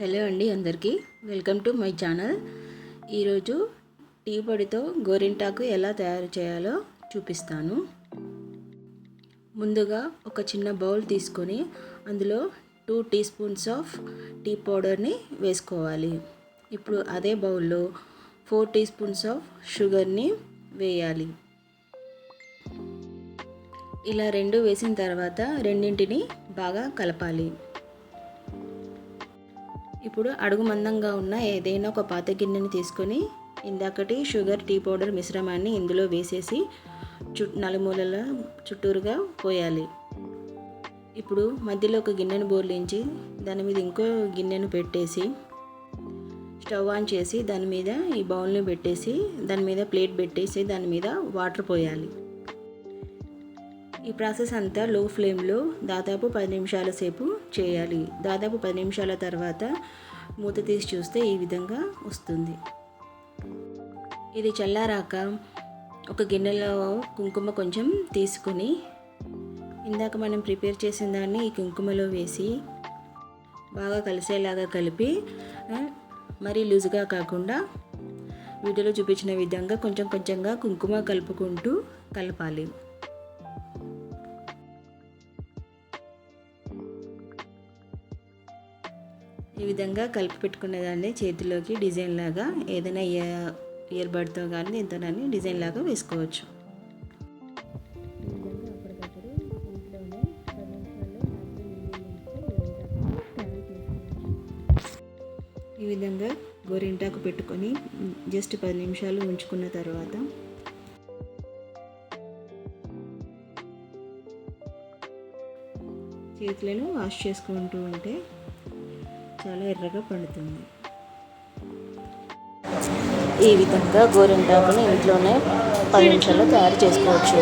Hello అండి అందరికీ. Welcome to my channel. ఈరోజు టీ పొడితో గోరింటాకు ఎలా తయారు చేయాలో చూపిస్తాను. ముందుగా ఒక చిన్న బౌల్ తీసుకొని అందులో two tea spoons of tea పౌడర్ని వేసుకోవాలి. ఇప్పుడు అదే బౌల్లో ఫోర్ టీ స్పూన్స్ ఆఫ్ షుగర్ని వేయాలి. ఇలా రెండు వేసిన తర్వాత రెండింటిని బాగా కలపాలి. ఇప్పుడు అడుగు మందంగా ఉన్న ఏదైనా ఒక పాత గిన్నెని తీసుకొని ఇందాకటి షుగర్ టీ పౌడర్ మిశ్రమాన్ని ఇందులో వేసేసి చుట్ నలుమూలల చుట్టూరుగా పోయాలి. ఇప్పుడు మధ్యలో ఒక గిన్నెను బోర్లించి దాని మీద ఇంకో గిన్నెను పెట్టేసి స్టవ్ ఆన్ చేసి దాని మీద ఈ బౌల్ని పెట్టేసి దాని మీద ప్లేట్ పెట్టేసి దాని మీద వాటర్ పోయాలి. ఈ ప్రాసెస్ అంతా లో ఫ్లేమ్లో దాదాపు పది నిమిషాల సేపు చేయాలి. దాదాపు పది నిమిషాల తర్వాత మూత తీసి చూస్తే ఈ విధంగా వస్తుంది. ఇది చల్లారాక ఒక గిన్నెలో కుంకుమ కొంచెం తీసుకొని ఇందాక మనం ప్రిపేర్ చేసిన దాన్ని ఈ కుంకుమలో వేసి బాగా కలిసేలాగా కలిపి మరీ లూజుగా కాకుండా వీడియోలో చూపించిన విధంగా కొంచెం కొంచెంగా కుంకుమ కలుపుకుంటూ కలపాలి. ఈ విధంగా కలిపి పెట్టుకునేదాన్ని చేతిలోకి డిజైన్ లాగా. ఏదైనా ఇయర్ ఇయర్ బడ్తో కానీ దీంతో డిజైన్ లాగా వేసుకోవచ్చు. ఈ విధంగా గోరింటాకు పెట్టుకొని జస్ట్ పది నిమిషాలు ఉంచుకున్న తర్వాత చేతులను వాష్ చేసుకుంటూ ఉంటే చాలా ఎర్రగా పండుతుంది. ఈ విధంగా గోరింటాకుని ఇంట్లోనే పది నిమిషాల్లో తయారు చేసుకోవచ్చు.